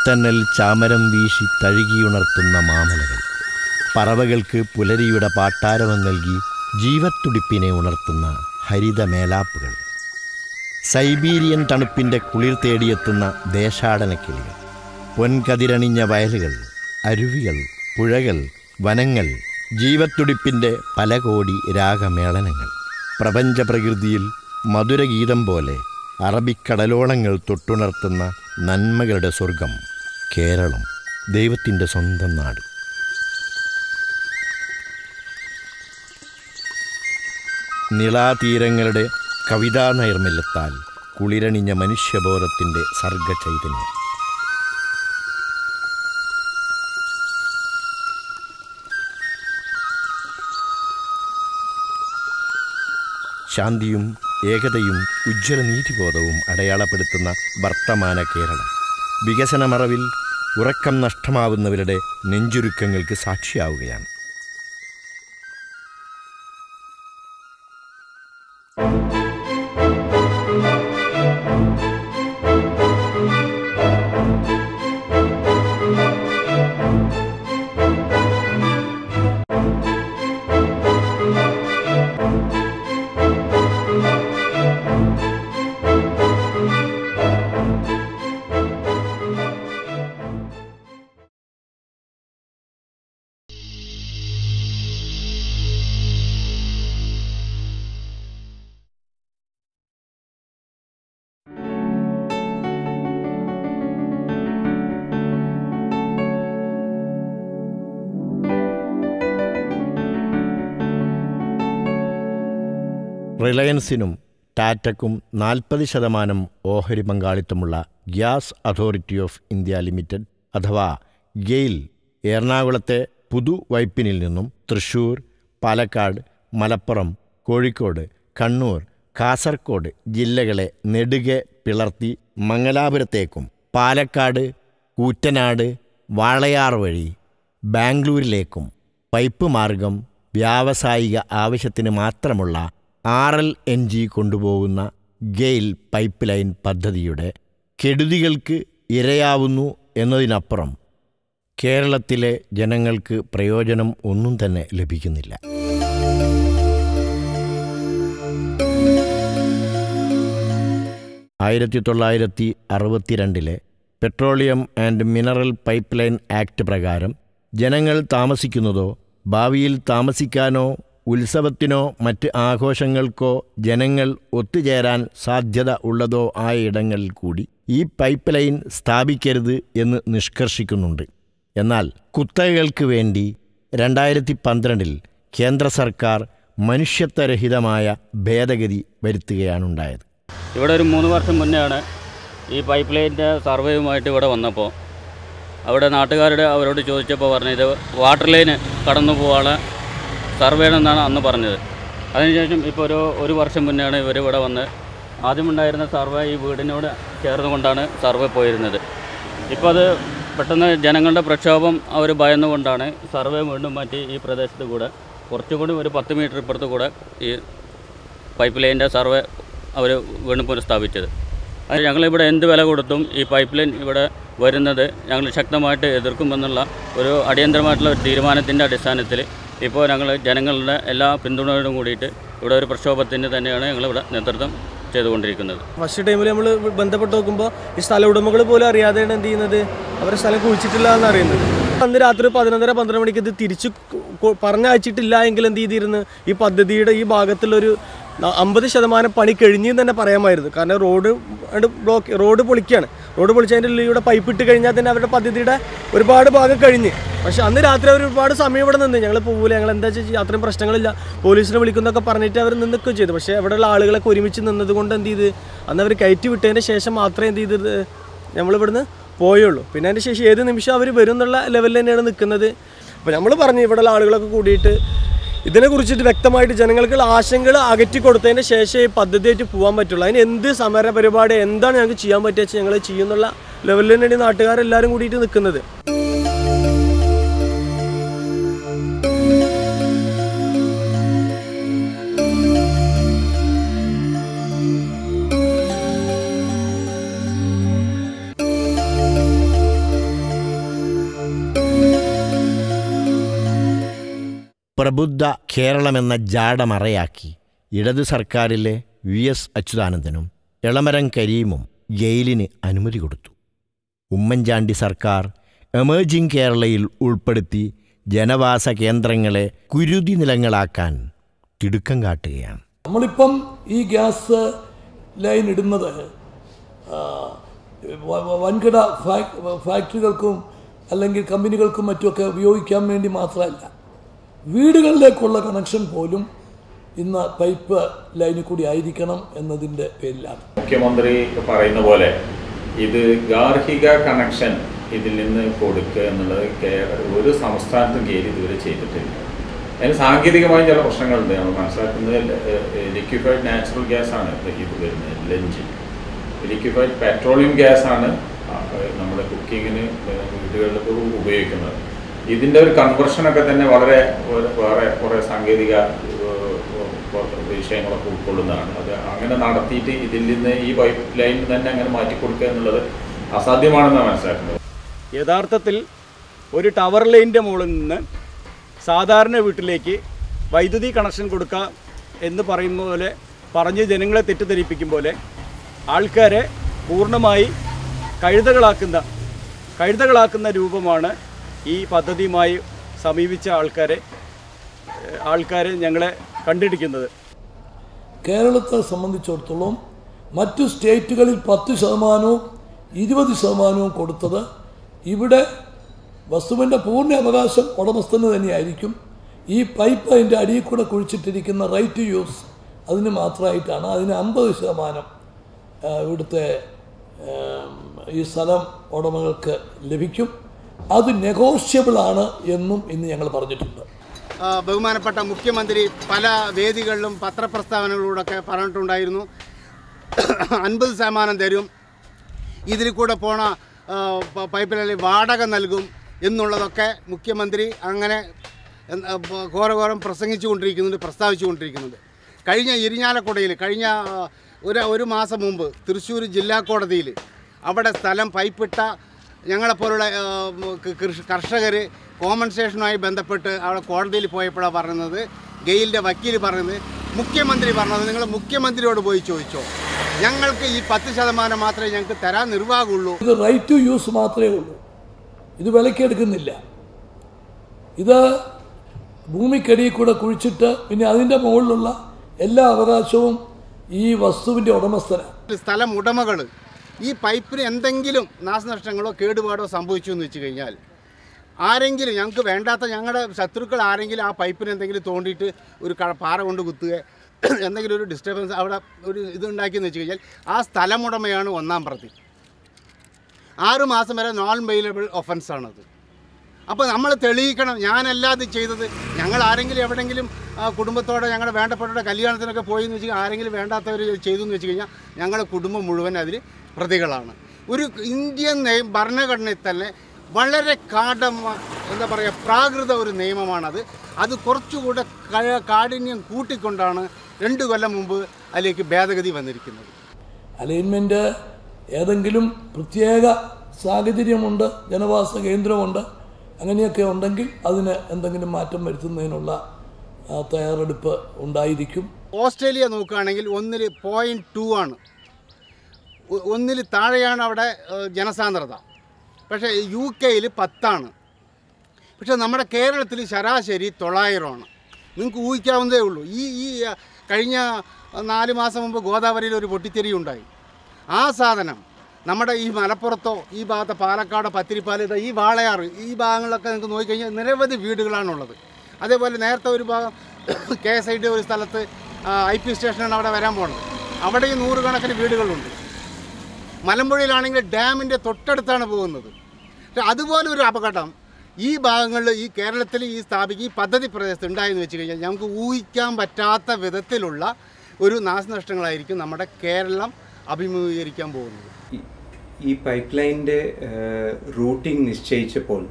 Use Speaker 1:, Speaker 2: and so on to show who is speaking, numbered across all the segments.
Speaker 1: കുളിർത്തന്നൽ ചാമരം വീശി തഴുകിയുണർത്തുന്ന മാമലകൾ. പറവകൾക്ക് പുലരിയുടെ പാട്ടാരവം നൽകി ജീവത്തുടിപ്പിനെ ഉണർത്തുന്ന ഹരിതമേലാപ്പുകൾ. സൈബീരിയൻ തണുപ്പിന്റെ കുളിർ തേടിയെത്തുന്ന ദേശാടനക്കിളികൾ പൊൻകതിരണിഞ്ഞ വയലുകൾ അരുവികൾ പുഴകൾ വനങ്ങൾ ജീവത്തുടിപ്പിന്റെ പല കോടി രാഗമേളനങ്ങൾ. പ്രപഞ്ച പ്രകൃതിയിൽ മധുരഗീതം പോലെ അറബിക്കടലോളങ്ങൾ തൊട്ടുണർത്തുന്ന നന്മകളുടെ സ്വർഗം. കേരളം ദൈവത്തിന്റെ സ്വന്തം നാട്. നിളാതീരങ്ങളുടെ കവിതാ നൈർമല്യത്താൽ കുളിരണിഞ്ഞ മനുഷ്യബോധത്തിന്റെ സർഗചൈതന്യം. ശാന്തിയും ഏകതയും ഉജ്ജ്വല നീതിബോധവും അടയാളപ്പെടുത്തുന്ന വർത്തമാന കേരളം. വികസനമറവിൽ ഉറക്കം നഷ്ടമാവുന്നവരുടെ നെഞ്ചുരുക്കങ്ങൾക്ക് സാക്ഷിയാവുകയാണ്. റിലയൻസിനും ടാറ്റക്കും നാൽപ്പത് ശതമാനം ഓഹരി പങ്കാളിത്തമുള്ള gas authority of India limited അഥവാ ഗെയിൽ എറണാകുളത്തെ പുതുവൈപ്പിനിൽ നിന്നും തൃശൂർ പാലക്കാട് മലപ്പുറം കോഴിക്കോട് കണ്ണൂർ കാസർഗോഡ് ജില്ലകളെ നെടുകെ പിളർത്തി മംഗലാപുരത്തേക്കും പാലക്കാട് കൂറ്റനാട് വാളയാർ വഴി ബാംഗ്ലൂരിലേക്കും പൈപ്പ് മാർഗം വ്യാവസായിക ആവശ്യത്തിന് മാത്രമുള്ള ആർ എൽ എൻ ജി കൊണ്ടുപോകുന്ന ഗെയിൽ പൈപ്പ് ലൈൻ പദ്ധതിയുടെ കെടുതികൾക്ക് ഇരയാവുന്നു എന്നതിനപ്പുറം കേരളത്തിലെ ജനങ്ങൾക്ക് പ്രയോജനം ഒന്നും തന്നെ ലഭിക്കുന്നില്ല. ആയിരത്തി തൊള്ളായിരത്തി അറുപത്തിരണ്ടിലെ petroleum and mineral pipeline act പ്രകാരം ജനങ്ങൾ താമസിക്കുന്നതോ ഭാവിയിൽ താമസിക്കാനോ ഉത്സവത്തിനോ മറ്റ് ആഘോഷങ്ങൾക്കോ ജനങ്ങൾ ഒത്തുചേരാൻ സാധ്യത ഉള്ളതോ ആയ ഇടങ്ങളിൽ കൂടി ഈ പൈപ്പ് ലൈൻ സ്ഥാപിക്കരുത് എന്ന് നിഷ്കർഷിക്കുന്നുണ്ട്. എന്നാൽ കുത്തകകൾക്ക് വേണ്ടി രണ്ടായിരത്തി പന്ത്രണ്ടിൽ കേന്ദ്ര സർക്കാർ മനുഷ്യത്വരഹിതമായ ഭേദഗതി വരുത്തുകയാണുണ്ടായത്.
Speaker 2: ഇവിടെ ഒരു മൂന്ന് വർഷം മുന്നെയാണ് ഈ പൈപ്പ് ലൈന്റെ സർവേയുമായിട്ട് ഇവിടെ വന്നപ്പോൾ അവിടെ നാട്ടുകാരുടെ അവരോട് ചോദിച്ചപ്പോൾ പറഞ്ഞത് വാട്ടർ ലൈന് കടന്നു പോകാനുള്ള സർവേ എന്നാണ് അന്ന് പറഞ്ഞത്. അതിനുശേഷം ഇപ്പോൾ ഒരു ഒരു വർഷം മുന്നെയാണ് ഇവർ ഇവിടെ വന്ന് ആദ്യമുണ്ടായിരുന്ന സർവേ ഈ വീടിനോട് ചേർന്നുകൊണ്ടാണ് സർവേ പോയിരുന്നത്. ഇപ്പോൾ അത് പെട്ടെന്ന് ജനങ്ങളുടെ പ്രക്ഷോഭം അവർ ഭയന്നുകൊണ്ടാണ് സർവേ വീണ്ടും മാറ്റി ഈ പ്രദേശത്ത് കൂടെ കുറച്ചുകൂടി ഒരു പത്ത് മീറ്റർ ഇപ്പുറത്ത് കൂടെ ഈ പൈപ്പ് ലൈനിന്റെ സർവേ അവർ വീണ്ടും പുനഃസ്ഥാപിച്ചത്. അത് ഞങ്ങളിവിടെ എന്ത് വില കൊടുത്തും ഈ പൈപ്പ് ലൈൻ ഇവിടെ വരുന്നത് ഞങ്ങൾ ശക്തമായിട്ട് എതിർക്കുമെന്നുള്ള ഒരു അടിയന്തരമായിട്ടുള്ള ഒരു തീരുമാനത്തിന്റെ അടിസ്ഥാനത്തിൽ ഇപ്പോൾ ഞങ്ങൾ ജനങ്ങളുടെ എല്ലാ പിന്തുണയോടും കൂടിയിട്ട് ഇവിടെ ഒരു പ്രക്ഷോഭത്തിന് തന്നെയാണ് ഞങ്ങളിവിടെ നേതൃത്വം ചെയ്തുകൊണ്ടിരിക്കുന്നത്.
Speaker 3: ഫസ്റ്റ് ടൈമിൽ നമ്മൾ ബന്ധപ്പെട്ട് നോക്കുമ്പോൾ ഈ സ്ഥല ഉടമകൾ പോലും അറിയാതെയാണ് എന്ത് ചെയ്യുന്നത്? അവരെ സ്ഥലം കുഴിച്ചിട്ടില്ല എന്ന് അറിയുന്നത്. അന്ന് രാത്രി പതിനൊന്നര പന്ത്രണ്ട് മണിക്ക് ഇത് തിരിച്ച് പറഞ്ഞയച്ചിട്ടില്ല എങ്കിൽ എന്ത് ചെയ്തിരുന്നു? ഈ പദ്ധതിയുടെ ഈ ഭാഗത്തുള്ളൊരു അമ്പത് ശതമാനം പണി കഴിഞ്ഞു തന്നെ പറയാമായിരുന്നു. കാരണം റോഡ് ബ്ലോക്ക് റോഡ് പൊളിക്കുകയാണ് റോഡ് പൊളിച്ചതിന്റെ പൈപ്പ് ഇട്ട് കഴിഞ്ഞാൽ തന്നെ അവരുടെ പദ്ധതിയുടെ ഒരുപാട് ഭാഗം കഴിഞ്ഞ്. പക്ഷെ അന്ന് രാത്രി അവർ ഒരുപാട് സമയം ഇവിടെ നിന്ന്. ഞങ്ങൾ പോകില്ല ഞങ്ങൾ എന്താ വെച്ചാൽ അത്രയും പ്രശ്നങ്ങളില്ല. പോലീസിനെ വിളിക്കുന്നൊക്കെ പറഞ്ഞിട്ട് അവർ നിന്നൊക്കെ ചെയ്തു. പക്ഷേ അവിടെയുള്ള ആളുകളൊക്കെ ഒരുമിച്ച് നിന്നതുകൊണ്ട് എന്ത് ചെയ്ത്? അന്ന് അവർ കയറ്റി വിട്ടതിന് ശേഷം മാത്രമേ എന്ത് ചെയ്തത് നമ്മളിവിടുന്ന് പോയുള്ളൂ. പിന്നെ അതിന്റെ ശേഷം ഏത് നിമിഷം അവർ വരും എന്നുള്ള ലെവലിൽ തന്നെയാണ് നിൽക്കുന്നത് അപ്പോൾ നമ്മൾ പറഞ്ഞു ഇവിടെയുള്ള ആളുകളൊക്കെ കൂടിയിട്ട് ഇതിനെക്കുറിച്ചിട്ട് വ്യക്തമായിട്ട് ജനങ്ങൾക്ക് ആശങ്കകൾ അകറ്റി കൊടുത്തതിന് ശേഷം ഈ പദ്ധതിയായിട്ട് പോകാൻ പറ്റുള്ളൂ. അതിന് എന്ത് സമര പരിപാടി എന്താണ് ഞങ്ങൾക്ക് ചെയ്യാൻ പറ്റുക ഞങ്ങൾ ചെയ്യുന്നുള്ള ലെവലിൽ തന്നെയാണ് നാട്ടുകാരെല്ലാവരും കൂടിയിട്ട് നിൽക്കുന്നത്.
Speaker 1: പ്രബുദ്ധ കേരളമെന്ന ജാടമറയാക്കി ഇടത് സർക്കാരിലെ വി എസ് അച്യുതാനന്ദനും എളമരം കരീമും ജയിലിന് അനുമതി കൊടുത്തു. ഉമ്മൻചാണ്ടി സർക്കാർ എമേർജിംഗ് കേരളയിൽ ഉൾപ്പെടുത്തി ജനവാസ കേന്ദ്രങ്ങളെ കുരുതി നിലങ്ങളാക്കാൻ തിടുക്കം കാട്ടുകയാണ്.
Speaker 4: നമ്മളിപ്പം ഈ ഗ്യാസ് ലൈൻ ഇടുന്നത് വൻകിട ഫാക്ടറികൾക്കും അല്ലെങ്കിൽ കമ്പനികൾക്കും മറ്റുമൊക്കെ ഉപയോഗിക്കാൻ വേണ്ടി മാത്രമല്ല. വീടുകളിലേക്കുള്ള കണക്ഷൻ പോലും ഇന്ന് പൈപ്പ് ലൈനിൽ കൂടി ആയിരിക്കണം എന്നതിന്റെ പേരിലാണ്.
Speaker 5: മുഖ്യമന്ത്രി പറയുന്ന പോലെ ഇത് ഗാർഹിക കണക്ഷൻ ഇതിൽ നിന്ന് കൊടുക്കുക എന്നുള്ളത് ഒരു സംസ്ഥാനത്തും കയറി ഇതുവരെ ചെയ്തിട്ടില്ല. അതിന് സാങ്കേതികമായ ചില പ്രശ്നങ്ങളുണ്ട്. നമ്മൾ മനസ്സിലാക്കുന്നത് ലിക്വിഫൈഡ് നാച്ചുറൽ ഗ്യാസ് ആണ് ഇത് വരുന്നത് ലഞ്ച് ലിക്വിഫൈഡ് പെട്രോളിയം ഗ്യാസ് ആണ് നമ്മുടെ കുക്കിങ്ങിന് വീടുകളിൽ ഉപയോഗിക്കുന്നത്. ഇതിന്റെ ഒരു കൺവർഷനൊക്കെ തന്നെ വളരെ വേറെ കുറേ സാങ്കേതിക വിഷയങ്ങളൊക്കെ ഉൾക്കൊള്ളുന്നതാണ്. അത് അങ്ങനെ നടത്തിയിട്ട് ഇതിൽ നിന്ന് ഈ പൈപ്പ് ലൈൻ തന്നെ അങ്ങനെ മാറ്റിക്കൊടുക്കുക എന്നുള്ളത് അസാധ്യമാണെന്നാണ് മനസ്സിലാക്കുന്നത്.
Speaker 6: യഥാർത്ഥത്തിൽ ഒരു ടവർ ലൈനിന്റെ മുകളിൽ നിന്ന് സാധാരണ വീട്ടിലേക്ക് വൈദ്യുതി കണക്ഷൻ കൊടുക്കുക എന്ന് പറയുന്ന പോലെ പറഞ്ഞ് ജനങ്ങളെ തെറ്റിദ്ധരിപ്പിക്കും പോലെ ആൾക്കാരെ പൂർണമായി കഴുതകളാക്കുന്ന കഴുതകളാക്കുന്ന രൂപമാണ് ഈ പദ്ധതിയുമായി സമീപിച്ച ആൾക്കാരെ ആൾക്കാരെ ഞങ്ങളെ കണ്ടിരിക്കുന്നത്.
Speaker 4: കേരളത്തെ സംബന്ധിച്ചിടത്തോളം മറ്റു സ്റ്റേറ്റുകളിൽ പത്ത് ശതമാനവും ഇരുപത് ശതമാനവും കൊടുത്തത് ഇവിടെ വസ്തുവിന്റെ പൂർണ അവകാശം ഉടമസ്ഥന് തന്നെയായിരിക്കും. ഈ പൈപ്പ് അതിന്റെ അടിയിൽ കൂടെ കുഴിച്ചിട്ടിരിക്കുന്ന റൈറ്റ് യൂസ് അതിന് മാത്രമായിട്ടാണ്. അതിന് അമ്പത് ശതമാനം ഇവിടുത്തെ ഈ സ്ഥലം ഉടമകൾക്ക് ലഭിക്കും. അത് നെഗോഷ്യബിൾ ആണ് എന്നും ഇന്ന് ഞങ്ങൾ പറഞ്ഞിട്ടുണ്ട്.
Speaker 7: ബഹുമാനപ്പെട്ട മുഖ്യമന്ത്രി പല വേദികളിലും പത്രപ്രസ്താവനകളിലൂടെയൊക്കെ പറഞ്ഞിട്ടുണ്ടായിരുന്നു. അൻപത് ശതമാനം തരും. ഇതിൽ കൂടെ പോണ ആ, പൈപ്പ് ലൈനിൽ വാടക നൽകും എന്നുള്ളതൊക്കെ മുഖ്യമന്ത്രി അങ്ങനെ ഘോരഘോരം പ്രസ്താവിച്ചു കൊണ്ടിരിക്കുന്നുണ്ട് കഴിഞ്ഞ ഇരിഞ്ഞാലക്കുടയിൽ കഴിഞ്ഞ ഒരു ഒരു മാസം മുമ്പ് തൃശ്ശൂർ ജില്ലാ കോടതിയിൽ അവിടെ സ്ഥലം പൈപ്പിട്ട ഞങ്ങളെപ്പോലുള്ള കർഷകർ കോമ്പൻസേഷനുമായി ബന്ധപ്പെട്ട് അവിടെ കോടതിയിൽ പോയപ്പോഴാണ് പറയുന്നത് ഗെയിലിന്റെ വക്കീൽ പറയുന്നത് മുഖ്യമന്ത്രി പറഞ്ഞത് നിങ്ങൾ മുഖ്യമന്ത്രിയോട് പോയി ചോദിച്ചോ. ഞങ്ങൾക്ക് ഈ പത്ത് ശതമാനം മാത്രമേ ഞങ്ങൾക്ക് തരാൻ നിർവാഹമുള്ളൂ.
Speaker 4: ഇത് റൈറ്റ് ടു യൂസ് മാത്രമേ ഉള്ളൂ. ഇത് വിലക്കെടുക്കുന്നില്ല. ഇത് ഭൂമിക്കടിയിൽ കൂടെ കുഴിച്ചിട്ട് പിന്നെ അതിന്റെ മുകളിലുള്ള എല്ലാ അവകാശവും ഈ വസ്തുവിന്റെ ഉടമസ്ഥനാണ്
Speaker 7: സ്ഥലം ഉടമകൾ ഈ പൈപ്പിന് എന്തെങ്കിലും നാശനഷ്ടങ്ങളോ കേടുപാടോ സംഭവിച്ചു എന്ന് വെച്ച് കഴിഞ്ഞാൽ ആരെങ്കിലും ഞങ്ങൾക്ക് വേണ്ടാത്ത ഞങ്ങളുടെ ശത്രുക്കൾ ആരെങ്കിലും ആ പൈപ്പിന് എന്തെങ്കിലും തോണ്ടിയിട്ട് ഒരു പാറ കൊണ്ട് കുത്തുക എന്തെങ്കിലും ഒരു ഡിസ്റ്റർബൻസ് അവിടെ ഒരു ഇത് ഉണ്ടാക്കിയെന്ന് വെച്ച് കഴിഞ്ഞാൽ ആ സ്ഥലമുടമയാണ് ഒന്നാം പ്രതി. ആറ് മാസം വരെ നോൺ ബെയിലബിൾ ഒഫൻസാണത് അപ്പോൾ നമ്മൾ തെളിയിക്കണം. ഞാനല്ല അത് ചെയ്തത്. ഞങ്ങൾ ആരെങ്കിലും എവിടെയെങ്കിലും കുടുംബത്തോടെ ഞങ്ങളുടെ വേണ്ടപ്പെട്ടവരുടെ കല്യാണത്തിനൊക്കെ പോയി എന്ന് വെച്ചാൽ ആരെങ്കിലും വേണ്ടാത്തവർ ചെയ്തു എന്ന് വെച്ച് കഴിഞ്ഞാൽ ഞങ്ങളുടെ കുടുംബം മുഴുവൻ അതിൽ പ്രതികളാണ്. ഒരു ഇന്ത്യൻ നിയമ ഭരണഘടനയിൽ തന്നെ വളരെ കാഠമ എന്താ പറയുക പ്രാകൃത ഒരു നിയമമാണത്. അത് കുറച്ചുകൂടെ കാഠിന്യം കൂട്ടിക്കൊണ്ടാണ് രണ്ട് കൊല്ലം മുമ്പ് അതിലേക്ക് ഭേദഗതി വന്നിരിക്കുന്നത്.
Speaker 4: അലൈൻമെന്റ് ഏതെങ്കിലും പ്രത്യേക സാഹചര്യമുണ്ട് ജനവാസ കേന്ദ്രമുണ്ട് അങ്ങനെയൊക്കെ ഉണ്ടെങ്കിൽ അതിന് എന്തെങ്കിലും മാറ്റം വരുത്തുന്നതിനുള്ള തയ്യാറെടുപ്പ് ഉണ്ടായിരിക്കും.
Speaker 7: ഓസ്ട്രേലിയ നോക്കുകയാണെങ്കിൽ ഒന്നിൽ പോയിന്റ് ടു ആണ്. ഒന്നിൽ താഴെയാണ് അവിടെ ജനസാന്ദ്രത. പക്ഷേ യു കെയിൽ പത്താണ്. പക്ഷേ നമ്മുടെ കേരളത്തിൽ ശരാശരി തൊള്ളായിരമാണ് നിങ്ങൾക്ക് ഊഹിക്കാവുന്നതേ ഉള്ളൂ. ഈ ഈ കഴിഞ്ഞ നാല് മാസം മുമ്പ് ഗോദാവരിയിൽ ഒരു പൊട്ടിത്തെറി ഉണ്ടായി. ആ സാധനം നമ്മുടെ ഈ മലപ്പുറത്തോ ഈ ഭാഗത്തെ പാലക്കാട് പത്തിരിപ്പാലത്ത് ഈ വാളയാറ് ഈ ഭാഗങ്ങളിലൊക്കെ നിങ്ങൾക്ക് നോക്കിക്കഴിഞ്ഞാൽ നിരവധി വീടുകളാണുള്ളത്. അതേപോലെ നേരത്തെ ഒരു ഭാഗം കെ എസ് ഐ ഡി ഒരു സ്ഥലത്ത് ഐ പി സ്റ്റേഷനാണ് അവിടെ വരാൻ പോകുന്നത് അവിടെ ഈ നൂറുകണക്കിന് വീടുകളുണ്ട്. മലമ്പുഴയിലാണെങ്കിൽ ഡാമിന്റെ തൊട്ടടുത്താണ് പോകുന്നത്. പക്ഷെ അതുപോലെ ഒരു അപകടം ഈ ഭാഗങ്ങളിൽ ഈ കേരളത്തിൽ ഈ സ്ഥാപിക്കുക ഈ പദ്ധതി പ്രദേശത്ത് ഉണ്ടായെന്ന് വെച്ച് കഴിഞ്ഞാൽ നമുക്ക് ഊഹിക്കാൻ പറ്റാത്ത വിധത്തിലുള്ള ഒരു നാശനഷ്ടങ്ങളായിരിക്കും നമ്മുടെ കേരളം അഭിമുഖീകരിക്കാൻ പോകുന്നത്.
Speaker 8: ഈ- പൈപ്പ് ലൈനിന്റെ റൂട്ടിംഗ് നിശ്ചയിച്ചപ്പോൾ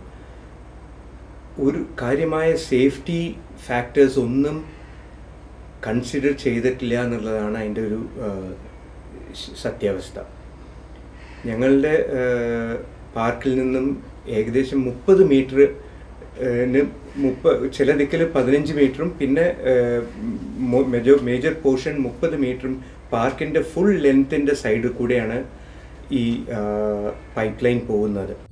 Speaker 8: ഒരു കാര്യമായ സേഫ്റ്റി ഫാക്ടേഴ്സ് ഒന്നും കൺസിഡർ ചെയ്തിട്ടില്ല എന്നുള്ളതാണ് അതിന്റെ ഒരു സത്യാവസ്ഥ. ഞങ്ങളുടെ പാർക്കിൽ നിന്നും ഏകദേശം മുപ്പത് മീറ്റർ മുപ്പ ചില ദിക്കിൽ പതിനഞ്ച് മീറ്ററും പിന്നെ മേജർ മേജർ പോർഷൻ മുപ്പത് മീറ്ററും പാർക്കിന്റെ ഫുൾ ലെങ്ത്തിന്റെ സൈഡ് കൂടെയാണ് ഈ പൈപ്പ് ലൈൻ പോകുന്നത്.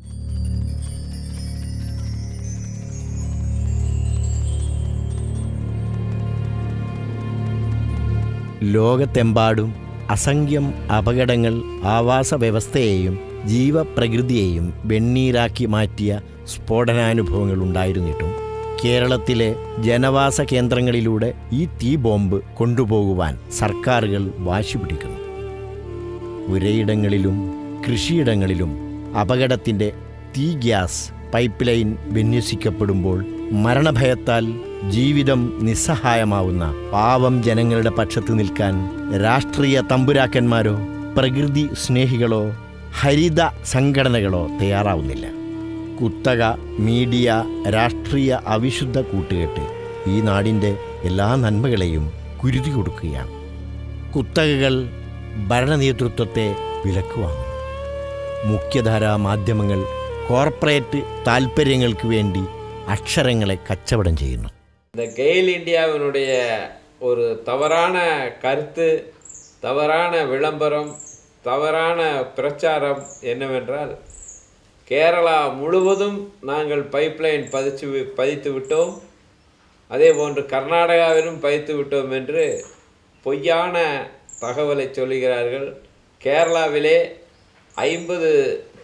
Speaker 1: ലോകത്തെമ്പാടും അസംഖ്യം അപകടങ്ങൾ ആവാസ വ്യവസ്ഥയെയും ജീവപ്രകൃതിയെയും വെണ്ണീരാക്കി മാറ്റിയ സ്ഫോടനാനുഭവങ്ങൾ ഉണ്ടായിരുന്നിട്ടും കേരളത്തിലെ ജനവാസ കേന്ദ്രങ്ങളിലൂടെ ഈ തീ ബോംബ് കൊണ്ടുപോകുവാൻ സർക്കാരുകൾ വാശി പിടിക്കുന്നു പുരയിടങ്ങളിലും കൃഷിയിടങ്ങളിലും അപകടത്തിന്റെ തീ ഗ്യാസ് പൈപ്പ് ലൈൻ വിന്യസിക്കപ്പെടുമ്പോൾ മരണഭയത്താൽ ജീവിതം നിസ്സഹായമാവുന്ന പാവം ജനങ്ങളുടെ പക്ഷത്ത് നിൽക്കാൻ രാഷ്ട്രീയ തമ്പുരാക്കന്മാരോ പ്രകൃതി സ്നേഹികളോ ഹരിത സംഘടനകളോ തയ്യാറാവുന്നില്ല. കുത്തക മീഡിയ രാഷ്ട്രീയ അവിശുദ്ധ കൂട്ടുകെട്ട് ഈ നാടിന്റെ എല്ലാ നന്മകളെയും കുരുതി കൊടുക്കുകയാണ്. കുത്തകകൾ ഭരണനേതൃത്വത്തെ വിലക്കുവാങ്ങുന്നു മുഖ്യധാരാ മാധ്യമങ്ങൾ കോർപ്പറേറ്റ് താൽപ്പര്യങ്ങൾക്ക് വേണ്ടി அக்ஷரங்களை கச்சவடம் செய்யணும்
Speaker 9: இந்த கெயில் இந்தியாவினுடைய ஒரு தவறான கருத்து தவறான விளம்பரம் தவறான பிரச்சாரம் என்னவென்றால் கேரளா முழுவதும் நாங்கள் பைப்லைன் பதிச்சு வி- பதித்து விட்டோம் அதே போன்று கர்நாடகாவிலும் பதித்து விட்டோம் என்று பொய்யான தகவலை சொல்லுகிறார்கள் கேரளாவிலே ஐம்பது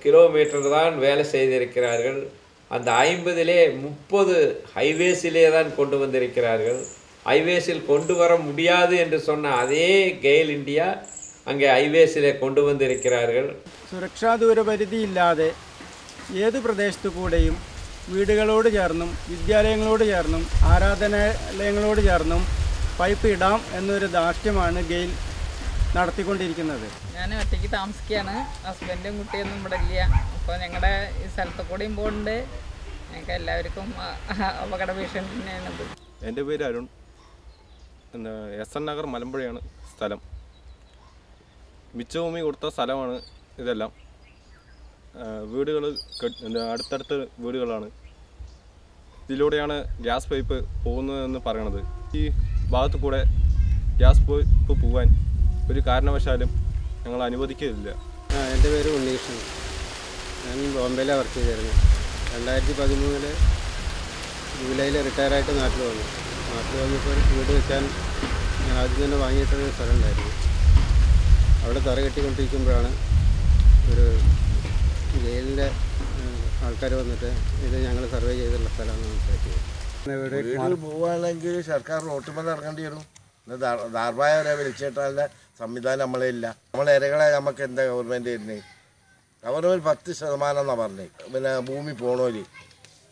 Speaker 9: கிலோமீட்டர் தான் வேலை செய்திருக்கிறார்கள் அந்த ஐம்பதிலே முப்பது ஹைவேஸிலே தான் கொண்டு வந்திருக்கிறார்கள் ஹைவேஸில் கொண்டு வர முடியாது என்று சொன்ன அதே கெயில் இந்தியா அங்கே ஹைவேஸிலே கொண்டு வந்திருக்கிறார்கள்
Speaker 6: സുരക്ഷാ ദൂരപരിധിയില്ലാതെ ഏത് പ്രദേശത്തു കൂടെയും വീടുകളോട് ചേർന്നും വിദ്യാലയങ്ങളോട് ചേർന്നും ആരാധനാലയങ്ങളോട് ചേർന്നും പൈപ്പ് ഇടാം എന്നൊരു ധാർഷ്ട്യമാണ് ഗെയിൽ നടത്തിക്കൊണ്ടിരിക്കുന്നത്.
Speaker 10: ഞാൻ ഒറ്റയ്ക്ക് താമസിക്കുകയാണ്. ഹസ്ബൻഡും കുട്ടിയൊന്നും ഇവിടെ ഇല്ല. അപ്പോൾ ഞങ്ങളുടെ ഈ സ്ഥലത്ത് കൂടെയും പോകുന്നുണ്ട് ഞങ്ങൾക്ക് എല്ലാവർക്കും അപകട ഭീഷണി തന്നെയാണത്
Speaker 11: എന്റെ പേര് അരുൺ. എന്താ എസ് എൻ നഗർ മലമ്പുഴയാണ് സ്ഥലം. മിച്ചഭൂമി കൊടുത്ത സ്ഥലമാണ് ഇതെല്ലാം. വീടുകൾ അടുത്തടുത്ത് വീടുകളാണ്. ഇതിലൂടെയാണ് ഗ്യാസ് പൈപ്പ് പോകുന്നതെന്ന് പറയണത്. ഈ ഭാഗത്തു കൂടെ ഗ്യാസ് പൈപ്പ് പോകാൻ ഒരു കാരണവശാലും ഞങ്ങൾ അനുവദിക്കില്ല
Speaker 12: ആ എന്റെ പേര് ഉണ്ണീഷൻ ഞാൻ ബോംബെയിലാണ് വർക്ക് ചെയ്തിരുന്നത് രണ്ടായിരത്തി പതിമൂന്നിൽ ജൂലൈയിൽ റിട്ടയറായിട്ട് നാട്ടിൽ വന്നു. നാട്ടിൽ വന്നപ്പോൾ വീട് വെക്കാൻ ഞാൻ ആദ്യം തന്നെ വാങ്ങിയിട്ടൊരു സ്ഥലം ഉണ്ടായിരുന്നു. അവിടെ തറ കെട്ടിക്കൊണ്ടിരിക്കുമ്പോഴാണ് ഒരു ജയിലിന്റെ ആൾക്കാർ വന്നിട്ട് ഇത് ഞങ്ങൾ സർവേ ചെയ്തിട്ടുള്ള സ്ഥലമാണ് മനസ്സിലാക്കിയത്.
Speaker 13: വീട്ടിൽ പോവുകയാണെങ്കിൽ സർക്കാർ റോട്ടുമ്പോൾ ഇറങ്ങേണ്ടി വരും. ധാർവായ വരെ വിളിച്ചിട്ടുള്ള സംവിധാനം നമ്മളെ ഇല്ല നമ്മളെ ഇരകളെ നമുക്ക് എന്താ ഗവൺമെന്റ് തരുന്നത് ഗവൺമെന്റ് പത്ത് ശതമാനം എന്നാണ് പറഞ്ഞത് പിന്നെ ഭൂമി പോണോൽ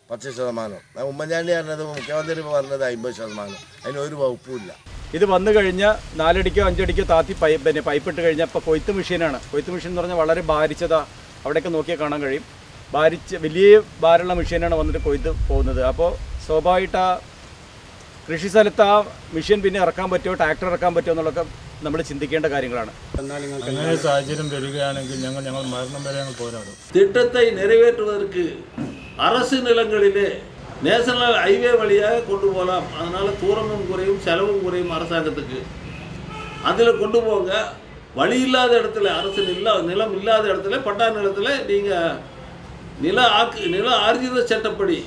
Speaker 13: പത്ത് ശതമാനം. ഉമ്മൻചാണ്ടി പറഞ്ഞത് മുഖ്യമന്ത്രി പറഞ്ഞത് അമ്പത് ശതമാനം. അതിനൊരു വകുപ്പുമില്ല
Speaker 6: ഇത് വന്നു കഴിഞ്ഞ് നാലടിക്കോ അഞ്ചടിക്കോ താത്തി പൈപ്പ് പിന്നെ പൈപ്പ് ഇട്ട് കഴിഞ്ഞാൽ ഇപ്പോൾ കൊയ്ത്ത് മെഷീനാണ്. കൊയ്ത്ത് മെഷീൻ എന്ന് പറഞ്ഞാൽ വളരെ ഭാരിച്ചതാ അവിടെയൊക്കെ നോക്കിയാൽ കാണാൻ കഴിയും. ഭാരിച്ച് വലിയ ഭാരമുള്ള മെഷീനാണ് വന്നിട്ട് കൊയ്ത്ത് പോകുന്നത്. അപ്പോൾ സ്വാഭാവികമായിട്ട് ആ കൃഷി സ്ഥലത്ത് ആ മെഷീൻ പിന്നെ ഇറക്കാൻ പറ്റുമോ ട്രാക്ടർ ഇറക്കാൻ പറ്റുമോ എന്നുള്ളതൊക്കെ നമ്മൾ ചിന്തിക്കേണ്ട കാര്യങ്ങളാണ്
Speaker 14: അങ്ങനെ സാഹചര്യം വരികയാണെങ്കിൽ ഞങ്ങൾ ഞങ്ങൾ മരണം വരെ ഞങ്ങൾ പോരാടും
Speaker 15: திட்டத்தை நிறைவேற்றுவதற்கு அரசு நிலங்களிலே நேஷனல் ஹைவே வழியாக கொண்டு போகலாம் அதனால தூரமும் குறையும் செலவும் குறையும் அரசாங்கத்துக்கு அதில் கொண்டு போங்க வழி இல்லாத இடத்துல அரசு நில நிலம் இல்லாத இடத்துல பட்டா நிலத்தில் நீங்கள் நில ஆக்கு நில ஆர்ஜித சட்டப்படி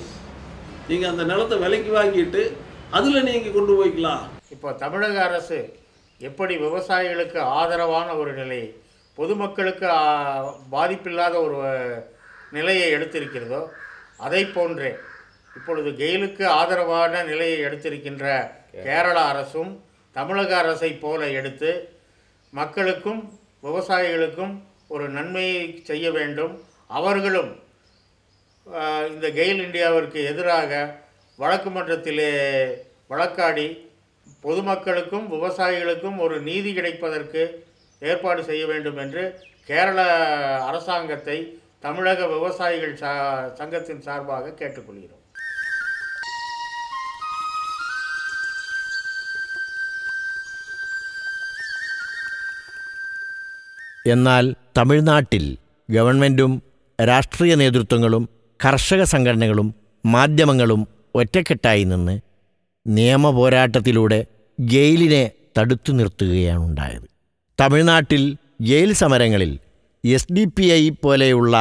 Speaker 15: நீங்கள் அந்த நிலத்தை விலைக்கு வாங்கிட்டு அதில் நீங்கள் கொண்டு போய்க்கலாம்
Speaker 16: இப்போ தமிழக அரசு எப்படி விவசாயிகளுக்கு ஆதரவான ஒரு நிலையை பொதுமக்களுக்கு பாதிப்பில்லாத ஒரு நிலையை எடுத்திருக்கிறதோ அதை போன்றே. இப்பொழுது கெயிலுக்கு ஆதரவான நிலையை எடுத்திருக்கின்ற கேரள அரசும் தமிழக அரசை போல எடுத்து மக்களுக்கும் விவசாயிகளுக்கும் ஒரு நன்மையை செய்ய வேண்டும். அவர்களும் இந்த கெயில் இந்தியாவிற்கு எதிராக வழக்கு மன்றத்திலே வழக்காடி பொதுமக்களுக்கும் விவசாயிகளுக்கும் ஒரு நீதி கிடைப்பதற்கு ஏற்பாடு செய்ய வேண்டும் என்று கேரள அரசாங்கத்தை தமிழக விவசாயிகள் சா சங்கத்தின் சார்பாக கேட்டுக்கொள்கிறோம்
Speaker 1: എന്നാൽ തമിഴ്നാട്ടിൽ ഗവൺമെൻറ്റും രാഷ്ട്രീയ നേതൃത്വങ്ങളും കർഷക സംഘടനകളും മാധ്യമങ്ങളും ഒറ്റക്കെട്ടായി നിന്ന് നിയമപോരാട്ടത്തിലൂടെ ഗെയിലിനെ തടുത്തു നിർത്തുകയാണുണ്ടായത് തമിഴ്നാട്ടിൽ GAIL സമരങ്ങളിൽ S D P I പോലെയുള്ള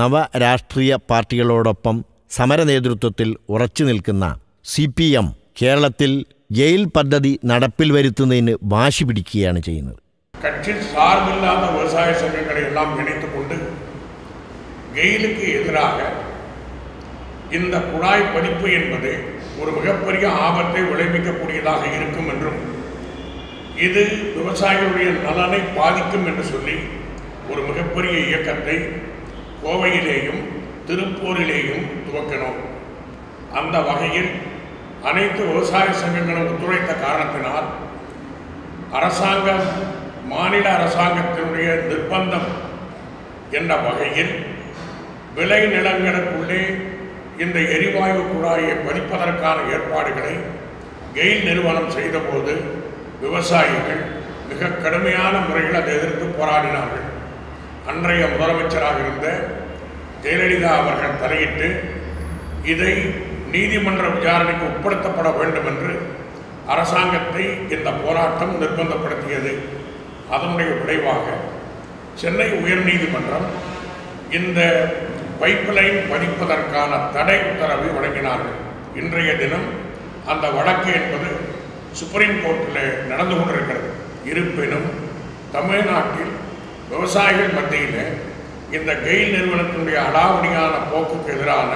Speaker 1: നവരാഷ്ട്രീയ പാർട്ടികളോടൊപ്പം സമരനേതൃത്വത്തിൽ ഉറച്ചു നിൽക്കുന്ന സി പി എം കേരളത്തിൽ ഗെയിൽ പദ്ധതി നടപ്പിൽ വരുത്തുന്നതിന് വാശി പിടിക്കുകയാണ് ചെയ്യുന്നത്
Speaker 17: கட்சி சார்பில்லாத விவசாய சங்கங்களை எல்லாம் இணைத்துக் கொண்டு கெயிலுக்கு எதிராக இந்த குழாய் பதிப்பு என்பது ஒரு மிகப்பெரிய ஆபத்தை விளைவிக்கக்கூடியதாக இருக்கும் என்றும் இது விவசாயிகளுடைய நலனை பாதிக்கும் என்று சொல்லி ஒரு மிகப்பெரிய இயக்கத்தை கோவையிலேயும் திருப்பூரிலேயும் துவக்கினோம். அந்த வகையில் அனைத்து விவசாய சங்கங்களும் ஒத்துழைத்த காரணத்தினால் அரசாங்கம் மாநில அரசாங்கத்தினுடைய நிர்பந்தம் என்ற வகையில் விளை நிலங்களுக்குள்ளே இந்த எரிவாயு குழாயை பதிப்பதற்கான ஏற்பாடுகளை கெயில் நிறுவனம் செய்தபோது விவசாயிகள் மிக கடுமையான முறையில் அதை எதிர்த்து போராடினார்கள். அன்றைய முதலமைச்சராக இருந்த ஜெயலலிதா அவர்கள் தலையிட்டு இதை நீதிமன்ற விசாரணைக்கு உட்படுத்தப்பட வேண்டும் என்று அரசாங்கத்தை இந்த போராட்டம் நிர்பந்தப்படுத்தியது. அதனுடைய விளைவாக சென்னை உயர்நீதிமன்றம் இந்த பைப்லைன் பதிப்பதற்கான தடை உத்தரவை வழங்கினார்கள். இன்றைய தினம் அந்த வழக்கு என்பது சுப்ரீம் கோர்ட்டில் நடந்து கொண்டிருக்கிறது. இருப்பினும் தமிழ்நாட்டில் விவசாயிகள் மத்தியில் இந்த கெயில் நிறுவனத்தினுடைய அடாவடியான போக்குக்கு எதிரான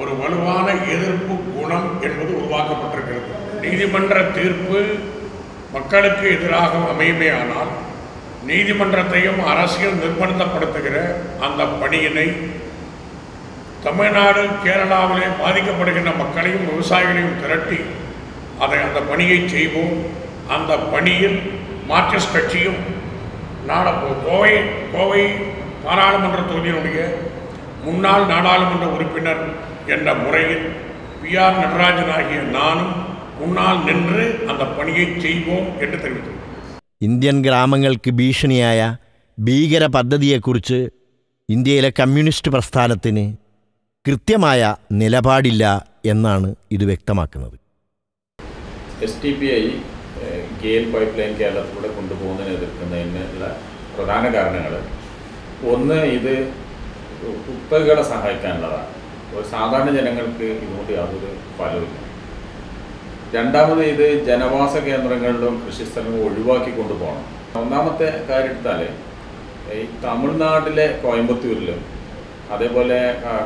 Speaker 17: ஒரு வலுவான எதிர்ப்பு குணம் என்பது உருவாக்கப்பட்டிருக்கிறது. நீதிமன்ற தீர்ப்பு மக்களுக்கு எதிராக அமையுமே ஆனால் நீதிமன்றத்தையும் அரசியல் நிர்பந்தப்படுத்துகிற அந்த பணியினை தமிழ்நாடு கேரளாவிலே பாதிக்கப்படுகின்ற மக்களையும் விவசாயிகளையும் திரட்டி அதை அந்த பணியை செய்வோம் அந்த பணியில் மார்க்சிஸ்ட் கட்சியும் நாட கோவை கோவை பாராளுமன்ற தொகுதியினுடைய முன்னாள் நாடாளுமன்ற உறுப்பினர் என்ற முறையில் பி ஆர் நடராஜன் ஆகிய நானும் முன்னால் நின்று அந்த பணியை செய்வோம் என்று தெரிவித்தோம்
Speaker 1: ഇന്ത്യൻ ഗ്രാമങ്ങൾക്ക് ഭീഷണിയായ ഭീകര പദ്ധതിയെക്കുറിച്ച് ഇന്ത്യയിലെ കമ്മ്യൂണിസ്റ്റ് പ്രസ്ഥാനത്തിന് കൃത്യമായ നിലപാടില്ല എന്നാണ് ഇത് വ്യക്തമാക്കുന്നത്.
Speaker 5: S T P I GAIL pipeline കേരളത്തിലൂടെ കൊണ്ടുപോകുന്നതിന് എതിർക്കുന്നതിനുള്ള പ്രധാന കാരണങ്ങൾ. ഒന്ന് ഇത് കുത്തകളെ സഹായിക്കാനുള്ളതാണ്. ഒരു സാധാരണ ജനങ്ങൾക്ക് ഇതുകൊണ്ട് യാതൊരു ഫലവുമില്ല. രണ്ടാമത് ഇത് ജനവാസ കേന്ദ്രങ്ങളിലും കൃഷിസ്ഥലങ്ങളും ഒഴിവാക്കി കൊണ്ടുപോകണം. ഒന്നാമത്തെ കാര്യം എടുത്താൽ ഈ തമിഴ്നാട്ടിലെ കോയമ്പത്തൂരിലും അതേപോലെ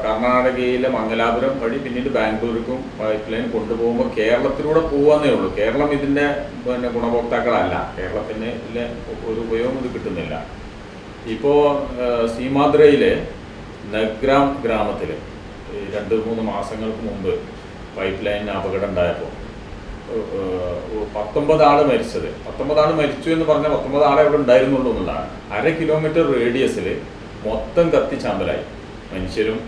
Speaker 5: കർണാടകയിലെ മംഗലാപുരം വഴി പിന്നീട് ബാംഗ്ലൂർക്കും പൈപ്പ് ലൈൻ കൊണ്ടുപോകുമ്പോൾ കേരളത്തിലൂടെ പോകാന്നേ ഉള്ളൂ. കേരളം ഇതിന്റെ പിന്നെ ഗുണഭോക്താക്കളല്ല. കേരളത്തിന് ഒരു ഉപയോഗം ഇത് കിട്ടുന്നില്ല. ഇപ്പോൾ സീമാദ്രയിലെ നഗ്രാം ഗ്രാമത്തിൽ രണ്ട് മൂന്ന് മാസങ്ങൾക്ക് മുമ്പ് പൈപ്പ് ലൈനിന് അപകടം ഉണ്ടായപ്പോൾ പത്തൊമ്പത് ആൾ മരിച്ചത്. പത്തൊമ്പത് ആൾ മരിച്ചു എന്ന് പറഞ്ഞാൽ പത്തൊമ്പത് ആളെ അവിടെ ഉണ്ടായിരുന്നുള്ളൂ എന്നുള്ളതാണ്. അര കിലോമീറ്റർ റേഡിയസിൽ മൊത്തം കത്തിച്ചാമ്പലായി. മനുഷ്യരും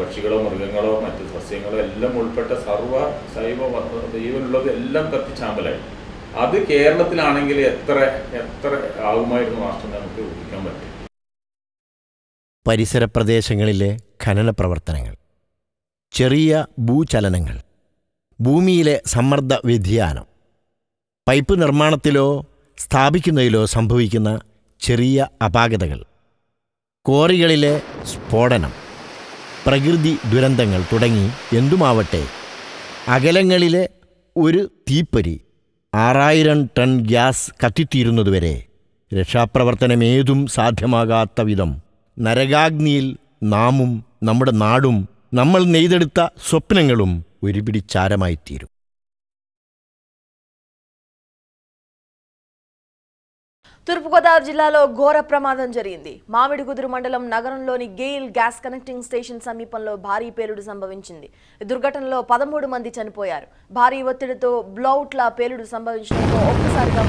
Speaker 5: പക്ഷികളോ മൃഗങ്ങളോ മറ്റ് സസ്യങ്ങളോ എല്ലാം ഉൾപ്പെട്ട സർവ ശൈവ ജീവനുള്ളത് എല്ലാം കത്തിച്ചാമ്പലായി. അത് കേരളത്തിലാണെങ്കിൽ എത്ര എത്ര ആകുമായിരുന്നു മാസ്റ്റർ നമുക്ക് ഊഹിക്കാൻ പറ്റും.
Speaker 1: പരിസര പ്രദേശങ്ങളിലെ ഖനന പ്രവർത്തനങ്ങൾ ചെറിയ ഭൂചലനങ്ങൾ ഭൂമിയിലെ സമ്മർദ്ദ വ്യതിയാനം പൈപ്പ് നിർമ്മാണത്തിലോ സ്ഥാപിക്കുന്നതിലോ സംഭവിക്കുന്ന ചെറിയ അപാകതകൾ കോറികളിലെ സ്ഫോടനം പ്രകൃതി ദുരന്തങ്ങൾ തുടങ്ങി എന്തുമാവട്ടെ അകലങ്ങളിലെ ഒരു തീപ്പൊരി ആറായിരം ടൺ ഗ്യാസ് കത്തിത്തീരുന്നതുവരെ രക്ഷാപ്രവർത്തനമേതും സാധ്യമാകാത്ത വിധം നരകാഗ്നിയിൽ നാമും നമ്മുടെ നാടും നമ്മൾ നെയ്തെടുത്ത സ്വപ്നങ്ങളും ഒരുപിടി
Speaker 18: తూర్పుగోదావరి జిల్లాలో ఘోర ప్రమాదం జరిగింది. మామిడికుదురు మండలం నగరంలోని గెయిల్ గ్యాస్ కనెక్టింగ్ స్టేషన్ సమీపంలో భారీ పేలుడు సంభవించింది. దుర్ఘటనలో పదమూడు మంది చనిపోయారు. భారీ ఒత్తిడితో బ్లౌట్ల పేలుడు సంభవించడంతో ఒక్కసారిగా